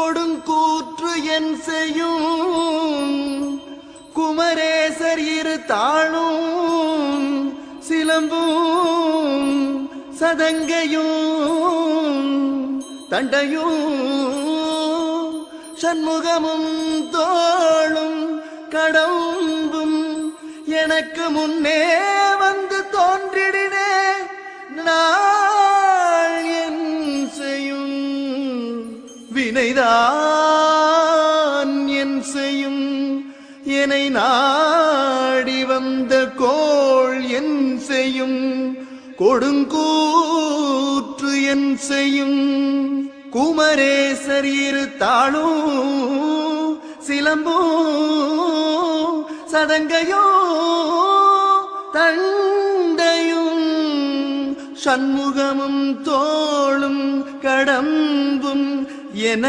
கொடுங்கூற்று என் செய்யும். குமரேசர் இரு தாழும் சிலம்பும் சதங்கையும் தண்டையும். சண்முகமும் தோளும் கடம்பும் எனக்கு முன்னே வினைதான் என் செய்யும். என்னை நாடி வந்த கோள் என் செய்யும். கொடுங்கூற்று என் செய்யும். குமரேசர் இரு சிலம்போ சதங்கையோ தண்டையும் சண்முகமும் தோளும் கடம்பும் என